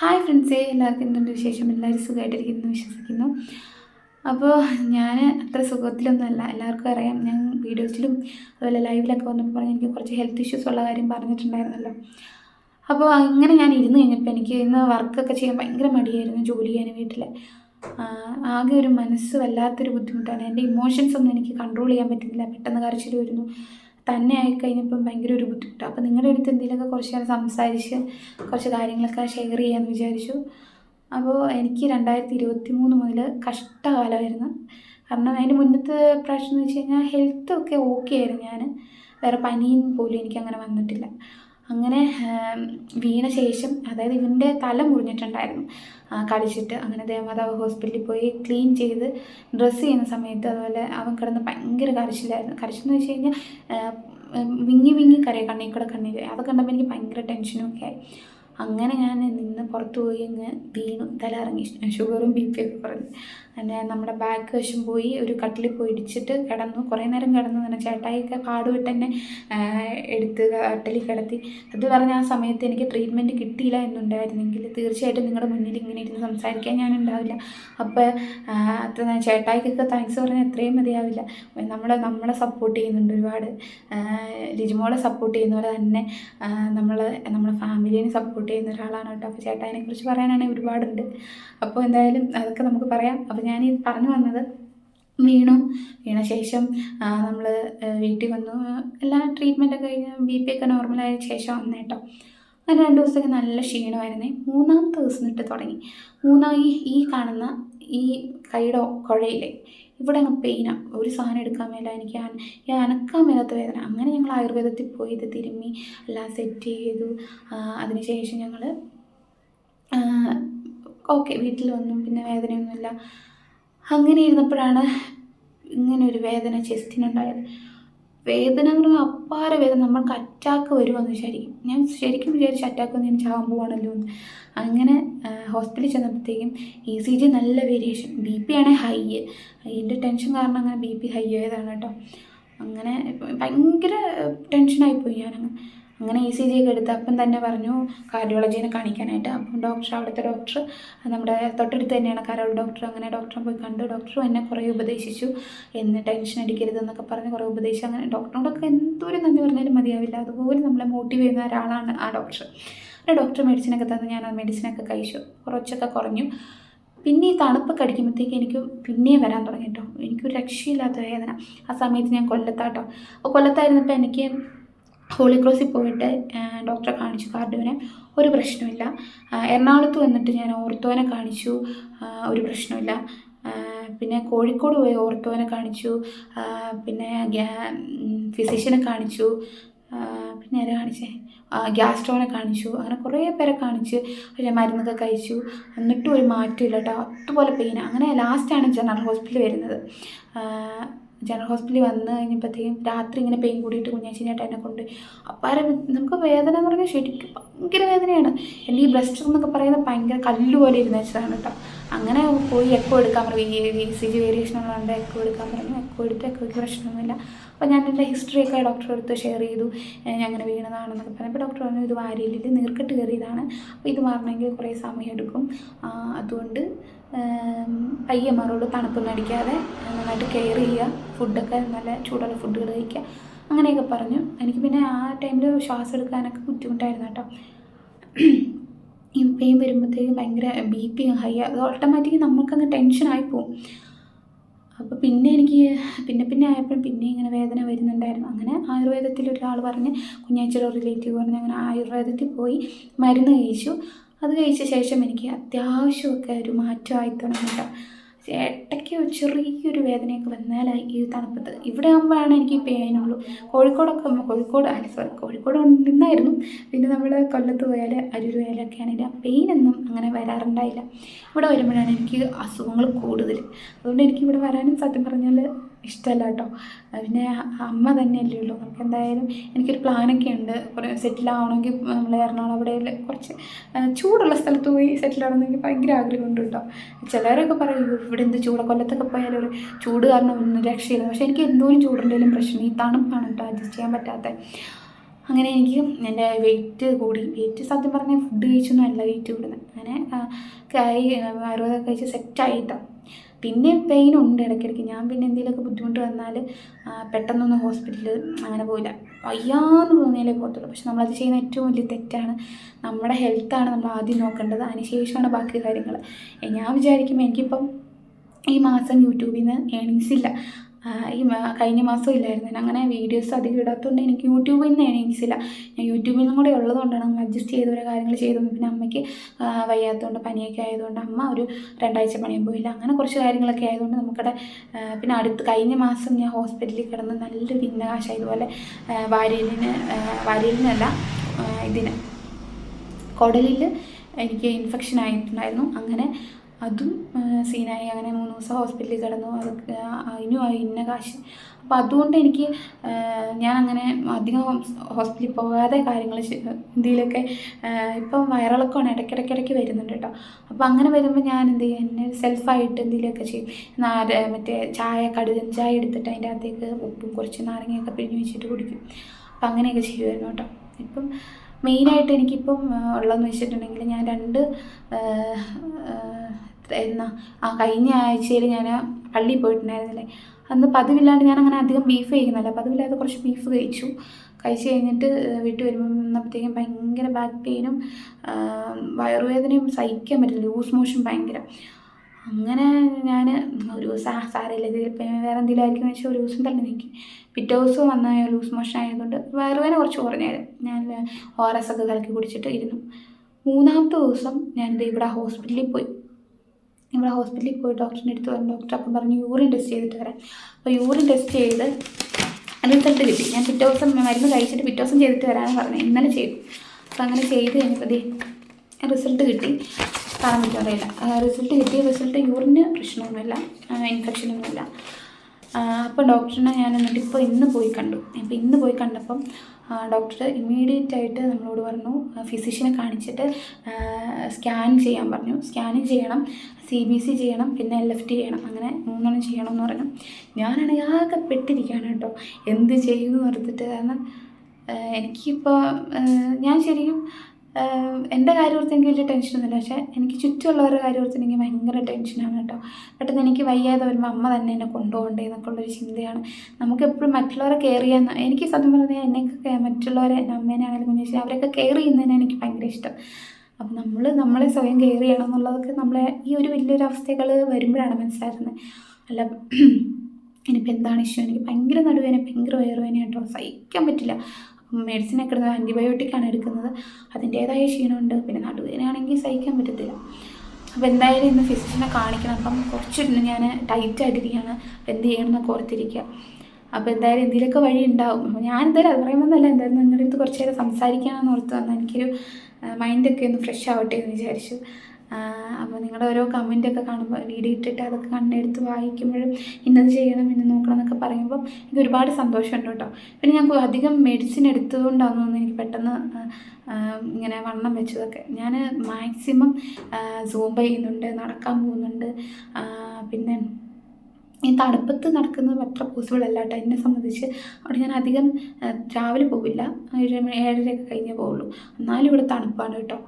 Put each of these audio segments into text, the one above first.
Hi ഫ്രണ്ട്സേ എല്ലാവർക്കും എന്തുണ്ട് വിശേഷം? എല്ലാവരും സുഖമായിട്ടിരിക്കുന്നു വിശ്വസിക്കുന്നു. അപ്പോൾ ഞാൻ അത്ര സുഖത്തിലൊന്നുമല്ല. എല്ലാവർക്കും അറിയാം ഞാൻ വീഡിയോസിലും അതുപോലെ ലൈവിലൊക്കെ വന്നപ്പോൾ പറഞ്ഞു എനിക്ക് കുറച്ച് ഹെൽത്ത് ഇഷ്യൂസ് ഉള്ള കാര്യം പറഞ്ഞിട്ടുണ്ടായിരുന്നല്ലോ. അപ്പോൾ അങ്ങനെ ഞാൻ ഇരുന്ന് കഴിഞ്ഞപ്പോൾ എനിക്ക് ഇന്ന് വർക്കൊക്കെ ചെയ്യാൻ ഭയങ്കര മടിയായിരുന്നു ജോലി ചെയ്യാൻ വീട്ടിൽ ആകെ ഒരു മനസ്സ് വല്ലാത്തൊരു ബുദ്ധിമുട്ടാണ്. എന്റെ ഇമോഷൻസ് ഒന്നും എനിക്ക് കൺട്രോൾ ചെയ്യാൻ പറ്റുന്നില്ല. പെട്ടെന്ന് കരച്ചിൽ വരുന്നു. തന്നെ ആയിക്കഴിഞ്ഞപ്പം ഭയങ്കര ഒരു ബുദ്ധിമുട്ടാണ് അപ്പോൾ നിങ്ങളുടെ അടുത്ത് എന്തെങ്കിലുമൊക്കെ കുറച്ച് നേരം സംസാരിച്ച് കുറച്ച് കാര്യങ്ങളൊക്കെ ഷെയർ ചെയ്യാമെന്ന് വിചാരിച്ചു. അപ്പോൾ എനിക്ക് രണ്ടായിരത്തി ഇരുപത്തി മൂന്ന് മുതൽ കഷ്ടകാലമായിരുന്നു. കാരണം അതിന്റെ മുന്നത്തെ പ്രാവശ്യം എന്ന് വെച്ച് കഴിഞ്ഞാൽ ഹെൽത്തൊക്കെ ഓക്കെ ആയിരുന്നു ഞാൻ വേറെ പനിയും പോലും എനിക്കങ്ങനെ വന്നിട്ടില്ല. അങ്ങനെ വീണ ശേഷം അതായത് ഇവന്റെ തല മുറിഞ്ഞിട്ടുണ്ടായിരുന്നു. കളിച്ചിട്ട് അങ്ങനെ ദേവമാതാവ് ഹോസ്പിറ്റലിൽ പോയി ക്ലീൻ ചെയ്ത് ഡ്രസ്സ് ചെയ്യുന്ന സമയത്ത് അതുപോലെ അവൻ കിടന്ന് ഭയങ്കര കരച്ചിലായിരുന്നു. കരച്ചെന്ന് വെച്ച് കഴിഞ്ഞാൽ വിങ്ങി വിങ്ങി കരയും കണ്ണീ കൂടെ കണ്ണീര് അതൊക്കെ കണ്ടപ്പോൾ എനിക്ക് ഭയങ്കര ടെൻഷനും ഒക്കെ ആയി. അങ്ങനെ ഞാൻ നിന്ന് പുറത്ത് പോയി അങ്ങ് വീണു. തല ഇറങ്ങി ഷുഗറും ബി പി ഒക്കെ കുറഞ്ഞു. അങ്ങനെ നമ്മുടെ ബാക്ക് വശം പോയി ഒരു കട്ടിലിൽ പോയി ഇടിച്ചിട്ട് കിടന്നു. കുറേ നേരം കിടന്നു. തന്നെ ചേട്ടായിയൊക്കെ പാടുവിട്ട് തന്നെ എടുത്ത് കട്ടിലിൽ കിടത്തി. അത് പറഞ്ഞ ആ സമയത്ത് എനിക്ക് ട്രീറ്റ്മെന്റ് കിട്ടിയില്ല എന്നുണ്ടായിരുന്നെങ്കിൽ തീർച്ചയായിട്ടും നിങ്ങളുടെ മുന്നിൽ ഇങ്ങനെ ഇരുന്ന് സംസാരിക്കാൻ ഞാൻ ഉണ്ടാവില്ല അപ്പോൾ അത്ര ചേട്ടായിക്കൊക്കെ താങ്ക്സ് പറഞ്ഞാൽ എത്രയും മതിയാവില്ല. നമ്മളെ നമ്മളെ സപ്പോർട്ട് ചെയ്യുന്നുണ്ട് ഒരുപാട്. ലിജിമോളെ സപ്പോർട്ട് ചെയ്യുന്ന പോലെ തന്നെ നമ്മൾ നമ്മുടെ ഫാമിലിയെ സപ്പോർട്ട് ചെയ്യുന്ന ഒരാളാണ് കേട്ടോ. അപ്പോൾ ചേട്ടായിനെ കുറിച്ച് പറയാനാണെങ്കിൽ ഒരുപാടുണ്ട്. അപ്പോൾ എന്തായാലും അതൊക്കെ നമുക്ക് പറയാം. അപ്പോൾ ഞാൻ ഈ പറഞ്ഞു വന്നത് വീണു വീണ ശേഷം നമ്മൾ വീട്ടിൽ വന്നു. എല്ലാ ട്രീറ്റ്മെന്റൊക്കെ കഴിഞ്ഞ് ബി പി ഒക്കെ നോർമലായ ശേഷം വന്നേട്ടോ അങ്ങനെ രണ്ട് ദിവസമൊക്കെ നല്ല ക്ഷീണമായിരുന്നേ. മൂന്നാമത്തെ ദിവസം തൊട്ട് തുടങ്ങി. മൂന്നായി ഈ കാണുന്ന ഈ കൈയുടെ കുഴയില്ലേ ഇവിടെ അങ്ങ് പെയിനാണ് ഒരു സാധനം എടുക്കാൻ മേല എനിക്ക് അനക്കാൻ മേലാത്ത വേദന. അങ്ങനെ ഞങ്ങൾ ആയുർവേദത്തിൽ പോയി ഇത് തിരുമ്മി എല്ലാം സെറ്റ് ചെയ്തു. അതിനുശേഷം ഞങ്ങൾ ഓക്കെ വീട്ടിൽ വന്നു. പിന്നെ വേദനയൊന്നുമില്ല. അങ്ങനെ ഇരുന്നപ്പോഴാണ് ഇങ്ങനെ ഒരു വേദന ചെസ്റ്റിനുണ്ടായത്. വേദന എന്ന് പറഞ്ഞാൽ വേദന. നമ്മൾക്ക് അറ്റാക്ക് വരുമെന്ന് വിചാരിക്കും. ഞാൻ ശരിക്കും വിചാരിച്ചു അറ്റാക്ക് വന്ന് ഞാൻ ചാകാൻ പോവാണല്ലോ എന്ന്. അങ്ങനെ ഹോസ്പിറ്റലിൽ ചെന്നപ്പോഴത്തേക്കും ഇ സി ജി നല്ല വേരിയേഷൻ ബി പി ആണെങ്കിൽ ഹൈ അതിന്റെ ടെൻഷൻ കാരണം അങ്ങനെ ബി പി ഹൈ ആയതാണ് കേട്ടോ. അങ്ങനെ ഭയങ്കര ടെൻഷനായിപ്പോയി ഞാനങ്ങ്. അങ്ങനെ ഇ സി ജി ഒക്കെ എടുത്ത് അപ്പം തന്നെ പറഞ്ഞു കാർഡിയോളജീനെ കാണിക്കാനായിട്ട്. അപ്പം ഡോക്ടർ അവിടുത്തെ ഡോക്ടർ നമ്മുടെ തൊട്ടടുത്ത് തന്നെയാണ് കരോൾ ഡോക്ടർ അങ്ങനെ ഡോക്ടറെ പോയി കണ്ടു. ഡോക്ടറും എന്നെ കുറേ ഉപദേശിച്ചു. എന്ന് ടെൻഷൻ അടിക്കരുത് എന്നൊക്കെ പറഞ്ഞ് കുറേ ഉപദേശിച്ചു. അങ്ങനെ ഡോക്ടറോടൊക്കെ എന്തോരം നന്ദി പറഞ്ഞാലും മതിയാവില്ല. അതുപോലെ നമ്മളെ മോട്ടീവ് ചെയ്യുന്ന ഒരാളാണ് ആ ഡോക്ടർ അങ്ങനെ ഡോക്ടർ മെഡിസിനൊക്കെ തന്നു ഞാൻ ആ മെഡിസിനൊക്കെ കഴിച്ചു. കുറച്ചൊക്കെ കുറഞ്ഞു. പിന്നെ ഈ തണുപ്പൊക്കെ അടിക്കുമ്പോഴത്തേക്ക് എനിക്ക് പിന്നെയും വരാൻ തുടങ്ങി കേട്ടോ. എനിക്കൊരു രക്ഷയില്ലാത്ത വേദന. ആ സമയത്ത് ഞാൻ കൊല്ലത്താട്ടോ. അപ്പോൾ കൊല്ലത്തായിരുന്നപ്പോൾ എനിക്ക് ഹോളി ക്രോസിൽ പോയിട്ട് ഡോക്ടറെ കാണിച്ചു. കാർഡുവിനെ ഒരു പ്രശ്നമില്ല എറണാകുളത്ത് വന്നിട്ട് ഞാൻ ഓർത്തോനെ കാണിച്ചു. ഒരു പ്രശ്നമില്ല പിന്നെ കോഴിക്കോട് പോയി ഓർത്തോനെ കാണിച്ചു. പിന്നെ ഫിസിഷ്യനെ കാണിച്ചു. പിന്നെ ആരെ കാണിച്ചേ? ഗ്യാസ്ട്രോനെ കാണിച്ചു. അങ്ങനെ കുറേ പേരെ കാണിച്ച് പിന്നെ മരുന്നൊക്കെ കഴിച്ചു. എന്നിട്ടും ഒരു മാറ്റമില്ല കേട്ടോ. അതുപോലെ പെയിൻ അങ്ങനെ ലാസ്റ്റാണ് ജനറൽ ഹോസ്പിറ്റലിൽ വരുന്നത്. ജനറൽ ഹോസ്പിറ്റലിൽ വന്ന് കഴിഞ്ഞപ്പോഴത്തേക്കും രാത്രി ഇങ്ങനെ പെയിൻ കൂടിയിട്ട് കുഞ്ഞാച്ചിനായിട്ട് എന്നെ കൊണ്ട് അപ്പാരം നമുക്ക് വേദന എന്ന് പറഞ്ഞാൽ ശരിക്കും ഭയങ്കര വേദനയാണ്. എന്റെ ഈ ബ്രസ്റ്റ് എന്നൊക്കെ പറയുന്നത് ഭയങ്കര കല്ല് പോലെ ഇരുന്ന് വെച്ചതാണ് കേട്ടോ. അങ്ങനെ പോയി എക്കോ എടുക്കാൻ പറഞ്ഞു. വി സി ജി വേരിയേഷൻ ഉള്ളതുകൊണ്ട് എക്കോ എടുക്കാൻ പറഞ്ഞു. എക്കോ എടുത്ത് എക്കോയ്ക്ക് പ്രശ്നമൊന്നുമില്ല. അപ്പോൾ ഞാൻ എന്റെ ഹിസ്റ്ററിയൊക്കെ ഡോക്ടറെ അടുത്ത് ഷെയർ ചെയ്തു. ഞാൻ അങ്ങനെ വീണതാണെന്നൊക്കെ പറഞ്ഞപ്പോൾ ഡോക്ടർ പറഞ്ഞു ഇത് വാരിയിലിൽ നീർക്കെട്ട് കയറിയതാണ്. അപ്പോൾ ഇത് മാറണമെങ്കിൽ കുറേ സമയം എടുക്കും. അതുകൊണ്ട് പയ്യന്മാരോട് തണുപ്പൊന്നും അടിക്കാതെ നന്നായിട്ട് കെയർ ചെയ്യുക. ഫുഡൊക്കെ നല്ല ചൂടുള്ള ഫുഡുകൾ കഴിക്കുക. അങ്ങനെയൊക്കെ പറഞ്ഞു. എനിക്ക് പിന്നെ ആ ടൈമിൽ ശ്വാസം എടുക്കാനൊക്കെ ബുദ്ധിമുട്ടായിരുന്നു കേട്ടോ. ഈ പെയിൻ വരുമ്പോഴത്തേക്കും ഭയങ്കര ബി പി ഹൈ അത് ഓട്ടോമാറ്റിക് നമുക്കങ്ങ് ടെൻഷനായി പോകും അപ്പോൾ പിന്നെ എനിക്ക് പിന്നെ പിന്നെ ആയപ്പോഴും പിന്നെ ഇങ്ങനെ വേദന വരുന്നുണ്ടായിരുന്നു. അങ്ങനെ ആയുർവേദത്തിൽ ഒരാൾ പറഞ്ഞ് കുഞ്ഞാഴ്ച റിലേറ്റീവ് പറഞ്ഞ് അങ്ങനെ ആയുർവേദത്തിൽ പോയി മരുന്ന് കഴിച്ചു. അത് കഴിച്ച ശേഷം എനിക്ക് അത്യാവശ്യമൊക്കെ ഒരു മാറ്റമായി തുടങ്ങി കേട്ടോ. ഇടയ്ക്ക് ഒരു ചെറിയൊരു വേദനയൊക്കെ വന്നാലായി ഈ തണുപ്പത്ത്. ഇവിടെ ആകുമ്പോഴാണ് എനിക്ക് ഈ പെയിനുള്ളൂ കോഴിക്കോടൊക്കെ കോഴിക്കോട് സോറി കോഴിക്കോട് നിന്നായിരുന്നു. പിന്നെ നമ്മൾ കൊല്ലത്ത് പോയാൽ അരൂർ പോയാലൊക്കെ ആണെങ്കിൽ ആ പെയിനൊന്നും അങ്ങനെ വരാറുണ്ടായില്ല. ഇവിടെ വരുമ്പോഴാണ് എനിക്ക് അസുഖങ്ങൾ കൂടുതൽ. അതുകൊണ്ട് എനിക്ക് ഇവിടെ വരാനും സത്യം പറഞ്ഞാൽ ഇഷ്ടമല്ല കേട്ടോ. പിന്നെ അമ്മ തന്നെയല്ലേ ഉള്ളൂ. നമുക്ക് എന്തായാലും എനിക്കൊരു പ്ലാനൊക്കെ ഉണ്ട് കുറേ സെറ്റിൽ ആവണമെങ്കിൽ നമ്മൾ എറണാകുളം അവിടെ കുറച്ച് ചൂടുള്ള സ്ഥലത്ത് പോയി സെറ്റിൽ ആവണമെന്നെങ്കിൽ ഭയങ്കര ആഗ്രഹമുണ്ട് കേട്ടോ. ചിലരൊക്കെ പറയും ഇവിടെ എന്ത് ചൂട്? കൊല്ലത്തൊക്കെ പോയാൽ ഒരു ചൂട് കാരണം ഒന്നും രക്ഷയില്ല. പക്ഷേ എനിക്ക് എന്തോരം ചൂടുണ്ടെങ്കിലും പ്രശ്നം ഈ തണുപ്പാണ് കേട്ടോ അഡ്ജസ്റ്റ് ചെയ്യാൻ പറ്റാത്ത. അങ്ങനെ എനിക്ക് എന്റെ വെയിറ്റ് കൂടി. വെയിറ്റ് സത്യം പറഞ്ഞാൽ ഫുഡ് കഴിച്ചൊന്നും അല്ല വെയിറ്റ് കൂടുന്നത് അങ്ങനെ കൈ ആയുർവേദം കഴിച്ച് സെറ്റായിട്ടാണ് പിന്നെ പെയിൻ ഉണ്ട് ഇടയ്ക്കിടയ്ക്ക്. ഞാൻ പിന്നെ എന്തെങ്കിലുമൊക്കെ ബുദ്ധിമുട്ട് വന്നാൽ പെട്ടെന്നൊന്നും ഹോസ്പിറ്റലിൽ അങ്ങനെ പോയില്ല വയ്യാന്ന് തോന്നിയാലേ പോകത്തുള്ളൂ. പക്ഷെ നമ്മളത് ചെയ്യുന്ന ഏറ്റവും വലിയ തെറ്റാണ്. നമ്മുടെ ഹെൽത്താണ് നമ്മൾ ആദ്യം നോക്കേണ്ടത്. അതിനുശേഷമാണ് ബാക്കി കാര്യങ്ങൾ ഞാൻ വിചാരിക്കുമ്പോൾ എനിക്കിപ്പം ഈ മാസം യൂട്യൂബിൽ നിന്ന് ഏണിങ്സ് ഇല്ല. ഈ കഴിഞ്ഞ മാസം ഇല്ലായിരുന്നു. അങ്ങനെ വീഡിയോസ് അധികം ഇടാത്തതുകൊണ്ട് എനിക്ക് യൂട്യൂബിൽ നിന്ന് ഇല്ല ഞാൻ യൂട്യൂബിൽ നിന്നും കൂടെ ഉള്ളതുകൊണ്ടാണ് നമ്മൾ അഡ്ജസ്റ്റ് ചെയ്ത് ഓരോ കാര്യങ്ങൾ ചെയ്തു പിന്നെ അമ്മയ്ക്ക് വയ്യാത്തതുകൊണ്ട് പനിയൊക്കെ ആയതുകൊണ്ട് അമ്മ ഒരു രണ്ടാഴ്ച പണിയും പോയില്ല. അങ്ങനെ കുറച്ച് കാര്യങ്ങളൊക്കെ ആയതുകൊണ്ട് നമുക്കടെ പിന്നെ അടുത്ത് കഴിഞ്ഞ മാസം ഞാൻ ഹോസ്പിറ്റലിൽ കിടന്ന് നല്ലൊരു ഭിന്നകാശ ഇതുപോലെ വാര്യലിന് വാര്യലിനല്ല ഇതിന് കുടലിൽ എനിക്ക് ഇൻഫെക്ഷൻ ആയിട്ടുണ്ടായിരുന്നു. അങ്ങനെ അതും സീനായി അങ്ങനെ മൂന്ന് ദിവസം ഹോസ്പിറ്റലിൽ കിടന്നു. അതൊക്കെ അതിനും ഇന്ന കാശ്. അപ്പം അതുകൊണ്ട് എനിക്ക് ഞാൻ അങ്ങനെ അധികം ഹോസ്പിറ്റലിൽ പോകാതെ കാര്യങ്ങൾ എന്തെങ്കിലുമൊക്കെ ഇപ്പം വയറിളക്കമാണ് ഇടയ്ക്കിടയ്ക്കിടയ്ക്ക് വരുന്നുണ്ട് കേട്ടോ. അപ്പോൾ അങ്ങനെ വരുമ്പോൾ ഞാൻ എന്ത് ചെയ്യും? എന്നെ സെൽഫായിട്ട് എന്തെങ്കിലുമൊക്കെ ചെയ്യും. മറ്റേ ചായ കടുകൻ ചായ എടുത്തിട്ട് അതിന്റെ അകത്തേക്ക് ഉപ്പും കുറച്ച് നാരങ്ങയൊക്കെ പിഴിഞ്ഞ് വെച്ചിട്ട് കുടിക്കും. അപ്പം അങ്ങനെയൊക്കെ ചെയ്യുമായിരുന്നു കേട്ടോ. ഇപ്പം മെയിനായിട്ട് എനിക്കിപ്പം ഉള്ളതെന്ന് വെച്ചിട്ടുണ്ടെങ്കിൽ ഞാൻ രണ്ട് എന്നാ ആ കഴിഞ്ഞ ആഴ്ചയിൽ ഞാൻ പള്ളിയിൽ പോയിട്ടുണ്ടായിരുന്നില്ലേ? അന്ന് പതിവില്ലാണ്ട് ഞാൻ അങ്ങനെ അധികം ബീഫ് കഴിക്കുന്നില്ല. പതിവില്ലാതെ കുറച്ച് ബീഫ് കഴിച്ചു. കഴിച്ച് കഴിഞ്ഞിട്ട് വീട്ടിൽ വരുമ്പോൾ വന്നപ്പോഴത്തേക്കും ഭയങ്കര ബാക്ക് പെയിനും വയറുവേദനയും സഹിക്കാൻ പറ്റില്ല. ലൂസ് മോഷൻ ഭയങ്കര. അങ്ങനെ ഞാൻ ഒരു ദിവസം ആ സാരമില്ല. ഇത് ഇപ്പം വേറെ എന്തെങ്കിലും ആയിരിക്കും വെച്ചാൽ ഒരു ദിവസം തന്നെ നീക്കി. പിറ്റേ ദിവസം വന്ന ലൂസ് മോഷൻ ആയതുകൊണ്ട് വയറുവേദന കുറച്ച് കുറഞ്ഞായിരുന്നു. ഞാൻ ആർ എസ് ഒക്കെ കലക്കി കുടിച്ചിട്ട് ഇരുന്നു. മൂന്നാമത്തെ ദിവസം ഞാനിത് ഇവിടെ ഹോസ്പിറ്റലിൽ പോയി. ഇവിടെ ഹോസ്പിറ്റലിൽ പോയി ഡോക്ടറിന്റെ അടുത്ത് പറഞ്ഞു ഡോക്ടർ അപ്പം പറഞ്ഞു യൂറിൻ ടെസ്റ്റ് ചെയ്തിട്ട് വരാം. അപ്പോൾ യൂറിൻ ടെസ്റ്റ് ചെയ്ത് റിസൾട്ട് കിട്ടി. ഞാൻ പിറ്റേ ദിവസം മരുന്ന് കഴിച്ചിട്ട് പിറ്റേ ദിവസം ചെയ്തിട്ട് വരാമെന്ന് പറഞ്ഞു. ഇന്നലെ ചെയ്തു. അപ്പോൾ അങ്ങനെ ചെയ്ത് കഴിഞ്ഞപ്പോൾ റിസൾട്ട് കിട്ടി. പറയാൻ പറ്റാറില്ല റിസൾട്ട് കിട്ടി. റിസൾട്ട് യൂറിന് പ്രശ്നമൊന്നുമില്ല. ഇൻഫെക്ഷനൊന്നുമില്ല അപ്പോൾ ഡോക്ടറിനെ ഞാൻ എന്നിട്ട് ഇപ്പോൾ ഇന്ന് പോയി കണ്ടു. ഇപ്പോൾ ഇന്ന് പോയി കണ്ടപ്പം ഡോക്ടർ ഇമ്മീഡിയറ്റ് ആയിട്ട് നമ്മളോട് പറഞ്ഞു. ഫിസിഷ്യനെ കാണിച്ചിട്ട് സ്കാൻ ചെയ്യാൻ പറഞ്ഞു. സ്കാനിങ് ചെയ്യണം സി ബി സി ചെയ്യണം പിന്നെ എൽ എഫ് ടി ചെയ്യണം. അങ്ങനെ മൂന്നെണ്ണം ചെയ്യണം എന്ന് പറഞ്ഞു. ഞാനാണെങ്കിൽ ആകെ പെട്ടിരിക്കുകയാണ് കേട്ടോ. എന്ത് ചെയ്യുമെന്ന് ഓർത്തിട്ട് കാരണം എനിക്കിപ്പോൾ ഞാൻ ശരിക്കും എന്റെ കാര്യം ഓർത്ത് എനിക്ക് വലിയ ടെൻഷനൊന്നുമില്ല പക്ഷേ എനിക്ക് ചുറ്റുമുള്ളവരുടെ കാര്യം ഓർത്ത് എനിക്ക് ഭയങ്കര ടെൻഷനാണ് കേട്ടോ. പെട്ടെന്ന് എനിക്ക് വയ്യാതെ വരുമ്പോൾ അമ്മ തന്നെ എന്നെ കൊണ്ടുപോകണ്ടേ എന്നൊക്കെ ഉള്ളൊരു ചിന്തയാണ്. നമുക്ക് എപ്പോഴും മറ്റുള്ളവരെ കെയർ ചെയ്യാൻ എനിക്ക് സത്യം പറഞ്ഞാൽ എന്നെയൊക്കെ മറ്റുള്ളവരെ എന്റെ അമ്മേനെ ആണെങ്കിലും കുഞ്ഞേച്ചി അവരൊക്കെ കെയർ ചെയ്യുന്നതിനെ എനിക്ക് ഭയങ്കര ഇഷ്ടം. അപ്പം നമ്മൾ നമ്മളെ സ്വയം കെയർ ചെയ്യണം എന്നുള്ളതൊക്കെ നമ്മളെ ഈ ഒരു വലിയൊരു അവസ്ഥകൾ വരുമ്പോഴാണ് മനസ്സിലാക്കുന്നത് അല്ല ഇനിയിപ്പോൾ എന്താണ് ഇഷ്യൂ? എനിക്ക് ഭയങ്കര നടുവേന ഭയങ്കര വയറുവേന കേട്ടോ. സഹിക്കാൻ പറ്റില്ല. മെഡിസിനൊക്കെ ആന്റിബയോട്ടിക് ആന്റിബയോട്ടിക്കാണ് എടുക്കുന്നത്. അതിന്റേതായ ക്ഷീണമുണ്ട്. പിന്നെ നടുവേദനയാണെങ്കിൽ സഹിക്കാൻ പറ്റത്തില്ല. അപ്പോൾ എന്തായാലും ഇന്ന് ഫിസിഷ്യനെ കാണിക്കണം. അപ്പം കുറച്ച് ഞാൻ ടൈറ്റായിട്ടിരിക്കുകയാണ് അപ്പോൾ എന്ത് ചെയ്യണം എന്നൊക്കെ ഓർത്തിരിക്കുക. അപ്പോൾ എന്തായാലും എന്തെങ്കിലുമൊക്കെ വഴി ഉണ്ടാവും. ഞാൻ എന്തായാലും അത് പറയുമ്പോഴല്ല എന്തായാലും നിങ്ങളുടെ അടുത്ത് കുറച്ച് നേരം സംസാരിക്കാമെന്ന് ഓർത്ത് വന്നാൽ എനിക്കൊരു മൈൻഡൊക്കെ ഒന്ന് ഫ്രഷ് ആവട്ടെ എന്ന് വിചാരിച്ചു. അപ്പോൾ നിങ്ങളുടെ ഓരോ കമന്റൊക്കെ കാണുമ്പോൾ വീഡിയോ ഇട്ടിട്ട് അതൊക്കെ കണ്ണെടുത്ത് വായിക്കുമ്പോഴും ഇന്നത് ചെയ്യണം ഇന്ന് നോക്കണം എന്നൊക്കെ പറയുമ്പോൾ എനിക്ക് ഒരുപാട് സന്തോഷമുണ്ട് കേട്ടോ. പിന്നെ ഞാൻ അധികം മെഡിസിൻ എടുത്തതുകൊണ്ടാണെന്ന് എനിക്ക് പെട്ടെന്ന് ഇങ്ങനെ വണ്ണം വെച്ചതൊക്കെ. ഞാൻ മാക്സിമം സൂം ചെയ്യുന്നുണ്ട് നടക്കാൻ പോകുന്നുണ്ട്. പിന്നെ ഈ തണുപ്പത്ത് നടക്കുന്നത് അത്ര പോസിബിൾ അല്ല കേട്ടോ. എന്നെ സംബന്ധിച്ച് അവിടെ ഞാൻ അധികം രാവിലെ പോവില്ല. ഏഴര ഏഴരയൊക്കെ കഴിഞ്ഞേ പോവുള്ളൂ. എന്നാലും ഇവിടെ തണുപ്പാണ് കേട്ടോ.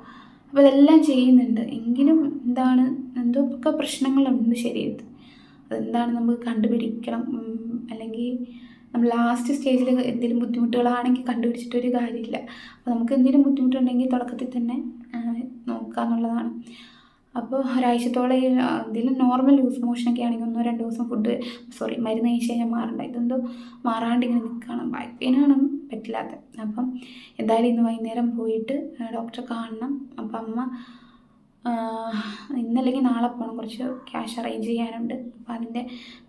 അപ്പോൾ ഇതെല്ലാം ചെയ്യുന്നുണ്ട്. എങ്കിലും എന്താണ് എന്തോ ഒക്കെ പ്രശ്നങ്ങളുണ്ട് ശരീരത്തിൽ. അതെന്താണ് നമുക്ക് കണ്ടുപിടിക്കണം? അല്ലെങ്കിൽ നമ്മൾ ലാസ്റ്റ് സ്റ്റേജിൽ എന്തെങ്കിലും ബുദ്ധിമുട്ടുകളാണെങ്കിൽ കണ്ടുപിടിച്ചിട്ടൊരു കാര്യമില്ല. അപ്പോൾ നമുക്ക് എന്തെങ്കിലും ബുദ്ധിമുട്ടുണ്ടെങ്കിൽ തുടക്കത്തിൽ തന്നെ നോക്കുക എന്നുള്ളതാണ്. അപ്പോൾ ഒരാഴ്ചത്തോളം എന്തെങ്കിലും നോർമൽ ലൂസ് മോഷനൊക്കെ ആണെങ്കിൽ ഒന്നോ രണ്ടോ ദിവസം ഫുഡ് സോറി മരുന്ന് കഴിച്ച് കഴിഞ്ഞാൽ മാറണ്ട. ഇതെന്തോ മാറാണ്ട് ഇങ്ങനെ നിൽക്കണം ബാക്ക് പെയിനാണ് പറ്റില്ലാത്ത അപ്പം എന്തായാലും ഇന്ന് വൈകുന്നേരം പോയിട്ട് ഡോക്ടറെ കാണണം. അപ്പം അമ്മ ഇന്നല്ലെങ്കിൽ നാളെ പോകണം കുറച്ച് ക്യാഷ് അറേഞ്ച് ചെയ്യാനുണ്ട്. അപ്പോൾ അതിന്റെ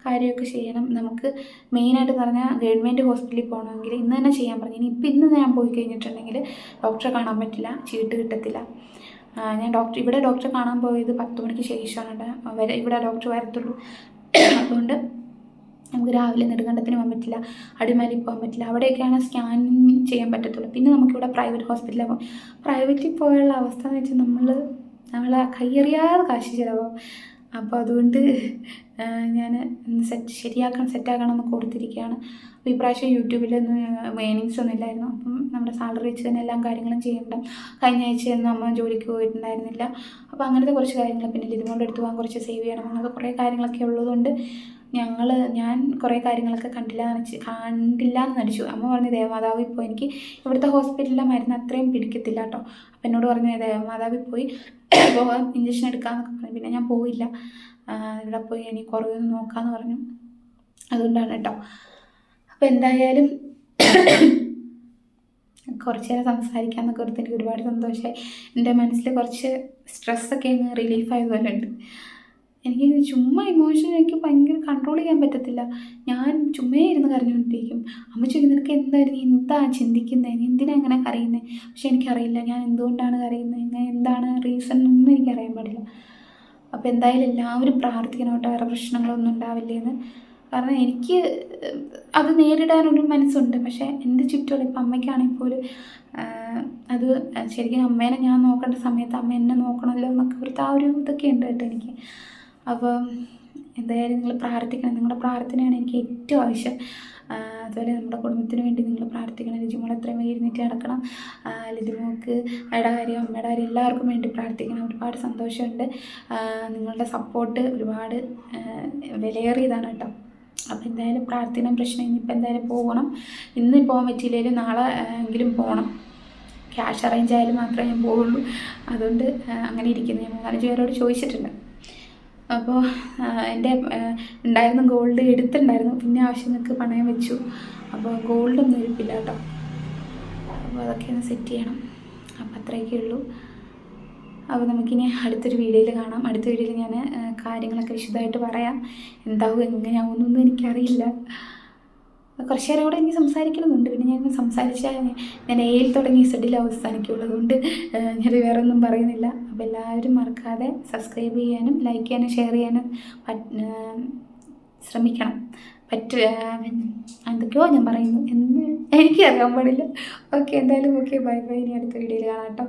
കാര്യമൊക്കെ ചെയ്യണം. നമുക്ക് മെയിനായിട്ട് പറഞ്ഞാൽ ഗവൺമെന്റ് ഹോസ്പിറ്റലിൽ പോകണമെങ്കിൽ ഇന്ന് തന്നെ ചെയ്യാൻ പറഞ്ഞു. ഇനി ഇപ്പം ഇന്ന് ഞാൻ പോയി കഴിഞ്ഞിട്ടുണ്ടെങ്കിൽ ഡോക്ടറെ കാണാൻ പറ്റില്ല. ചീട്ട് കിട്ടത്തില്ല. ഞാൻ ഡോക്ടർ ഇവിടെ ഡോക്ടറെ കാണാൻ പോയത് പത്ത് മണിക്ക് ശേഷമാണ് ഇവിടെ ഡോക്ടർ വരത്തുള്ളൂ. അതുകൊണ്ട് നമുക്ക് രാവിലെ നെടുങ്കണ്ടത്തിന് പോകാൻ പറ്റില്ല അടിമാലി പോകാൻ പറ്റില്ല അവിടെയൊക്കെയാണ് സ്കാൻ ചെയ്യാൻ പറ്റത്തുള്ളൂ. പിന്നെ നമുക്കിവിടെ പ്രൈവറ്റ് ഹോസ്പിറ്റലിൽ പോകും. പ്രൈവറ്റിൽ പോയുള്ള അവസ്ഥ എന്ന് വെച്ചാൽ നമ്മൾ നമ്മൾ കയ്യറിയാതെ കാശ് ചിലവാകും. അപ്പോൾ അതുകൊണ്ട് ഞാൻ സെറ്റ് ശരിയാക്കണം സെറ്റാക്കണം എന്ന് കൊടുത്തിരിക്കുകയാണ് അപ്പോൾ ഈ പ്രാവശ്യം യൂട്യൂബിലൊന്നും ഏണിങ്സ് ഒന്നും ഇല്ലായിരുന്നു. അപ്പം നമ്മുടെ സാലറി വെച്ച് തന്നെ എല്ലാ കാര്യങ്ങളും ചെയ്യണ്ട. കഴിഞ്ഞ ആഴ്ചയൊന്നും അമ്മ ജോലിക്ക് പോയിട്ടുണ്ടായിരുന്നില്ല. അപ്പോൾ അങ്ങനത്തെ കുറച്ച് കാര്യങ്ങൾ പിന്നെ ലിതുമോളുടെ അടുത്ത് പോകാൻ കുറച്ച് സേവ് ചെയ്യണം. അങ്ങനത്തെ കുറേ കാര്യങ്ങളൊക്കെ ഉള്ളതുകൊണ്ട് ഞങ്ങൾ ഞാൻ കുറേ കാര്യങ്ങളൊക്കെ കണ്ടില്ല എന്ന് വെച്ച് കണ്ടില്ല എന്ന് നടിച്ചു. അമ്മ പറഞ്ഞു ദേവമാതാവ് ഇപ്പോൾ എനിക്ക് ഇവിടുത്തെ ഹോസ്പിറ്റലിലെ മരുന്ന് അത്രയും പിടിക്കത്തില്ല കേട്ടോ അപ്പം എന്നോട് പറഞ്ഞു ദേവമാതാവിൽ പോയി പോകാൻ ഇഞ്ചക്ഷൻ എടുക്കാമെന്നൊക്കെ പറഞ്ഞു. പിന്നെ ഞാൻ പോയില്ല. ഇവിടെ പോയി ഇനി കുറവൊന്ന് നോക്കാമെന്ന് പറഞ്ഞു. അതുകൊണ്ടാണ് കേട്ടോ അപ്പോൾ എന്തായാലും കുറച്ച് നേരം സംസാരിക്കാമെന്നൊക്കെ ഓർത്ത് എനിക്ക് ഒരുപാട് സന്തോഷമായി എന്റെ മനസ്സിൽ കുറച്ച് സ്ട്രെസ്സൊക്കെ ഒന്ന് റിലീഫ് ആയതുപോലെ ഉണ്ട്. എനിക്ക് ചുമ്മാ ഇമോഷൻ എനിക്ക് ഭയങ്കര കൺട്രോൾ ചെയ്യാൻ പറ്റത്തില്ല. ഞാൻ ചുമ്മേ ഇരുന്ന് കരഞ്ഞുകൊണ്ടിരിക്കും. അമ്മ ചോദിക്കും നിനക്ക് എന്തായിരുന്നു? എന്താ ചിന്തിക്കുന്നത് നീ എന്തിനാ അങ്ങനെ കരയുന്നത് പക്ഷെ എനിക്കറിയില്ല. ഞാൻ എന്തുകൊണ്ടാണ് കരയുന്നത് ഇങ്ങനെ എന്താണ് റീസൺ ഒന്നും എനിക്കറിയാൻ പാടില്ല. അപ്പോൾ എന്തായാലും എല്ലാവരും പ്രാർത്ഥിക്കണം കേട്ടോ. വേറെ പ്രശ്നങ്ങളൊന്നും ഉണ്ടാവില്ലേന്ന്. കാരണം എനിക്ക് അത് നേരിടാനൊരു മനസ്സുണ്ട്. പക്ഷേ എന്റെ ചുറ്റുമുള്ള ഇപ്പം അമ്മയ്ക്കാണെങ്കിൽ പോലും അത് ശരിക്കും അമ്മേനെ ഞാൻ നോക്കേണ്ട സമയത്ത് അമ്മ എന്നെ നോക്കണമല്ലോ എന്നൊക്കെ ഒരു ആ ഒരു ഇതൊക്കെ ഉണ്ട് കേട്ടോ എനിക്ക്. അപ്പം എന്തായാലും നിങ്ങൾ പ്രാർത്ഥിക്കണം. നിങ്ങളുടെ പ്രാർത്ഥനയാണ് എനിക്ക് ഏറ്റവും ആവശ്യം. അതുപോലെ നമ്മുടെ കുടുംബത്തിന് വേണ്ടി നിങ്ങൾ പ്രാർത്ഥിക്കണം. ലിജിമോൾ എത്രയും വേഗം എഴുന്നേറ്റ് നടക്കണം. ലിജിമോൾക്ക് അയുടെ കാര്യം അമ്മയുടെ കാര്യം എല്ലാവർക്കും വേണ്ടി പ്രാർത്ഥിക്കണം. ഒരുപാട് സന്തോഷമുണ്ട്. നിങ്ങളുടെ സപ്പോർട്ട് ഒരുപാട് വിലയേറിയതാണ് കേട്ടോ. അപ്പോൾ എന്തായാലും പ്രാർത്ഥന പ്രശ്നം ഇനിയിപ്പോൾ എന്തായാലും പോകണം. ഇന്ന് പോകാൻ പറ്റിയില്ലെങ്കിലും നാളെ എങ്കിലും പോകണം. ക്യാഷ് അറേഞ്ച് ആയാലും മാത്രമേ ഞാൻ പോവുള്ളൂ. അതുകൊണ്ട് അങ്ങനെ ഇരിക്കുന്നു. ഞാൻ മൂന്നാലഞ്ച് പേരോട് ചോദിച്ചിട്ടുണ്ട്. അപ്പോൾ എന്റെ ഉണ്ടായിരുന്ന ഗോൾഡ് എടുത്തിട്ടുണ്ടായിരുന്നു. പിന്നെ ആവശ്യങ്ങൾക്ക് പണയം വെച്ചു. അപ്പോൾ ഗോൾഡൊന്നും ഇരിപ്പില്ല കേട്ടോ. അപ്പോൾ അതൊക്കെ ഒന്ന് സെറ്റ് ചെയ്യണം. അപ്പോൾ അത്രയൊക്കെ ഉള്ളൂ. അപ്പോൾ നമുക്കിനി അടുത്തൊരു വീഡിയോയിൽ കാണാം. അടുത്ത വീഡിയോയിൽ ഞാൻ കാര്യങ്ങളൊക്കെ വിശദമായിട്ട് പറയാം. എന്താവും എങ്ങനെയാവുമെന്നൊന്നും എനിക്കറിയില്ല. കുറച്ച് നേരം കൂടെ എനിക്ക് സംസാരിക്കണമെന്നുണ്ട്. പിന്നെ ഞാൻ സംസാരിച്ചാൽ ഞാൻ എയിൽ തുടങ്ങി സെഡിൽ അവസാനിക്കുള്ളതുകൊണ്ട് ഞാൻ വേറെ ഒന്നും പറയുന്നില്ല. അപ്പോൾ എല്ലാവരും മറക്കാതെ സബ്സ്ക്രൈബ് ചെയ്യാനും ലൈക്ക് ചെയ്യാനും ഷെയർ ചെയ്യാനും ശ്രമിക്കണം. പറ്റ എന്തൊക്കെയോ ഞാൻ പറയുന്നു. എന്ന് എനിക്കറിയാൻ പാടില്ല. ഓക്കെ എന്തായാലും ഓക്കെ ബൈ ബൈ ഇനി അടുത്ത വീഡിയോയിൽ കാണാം കേട്ടോ.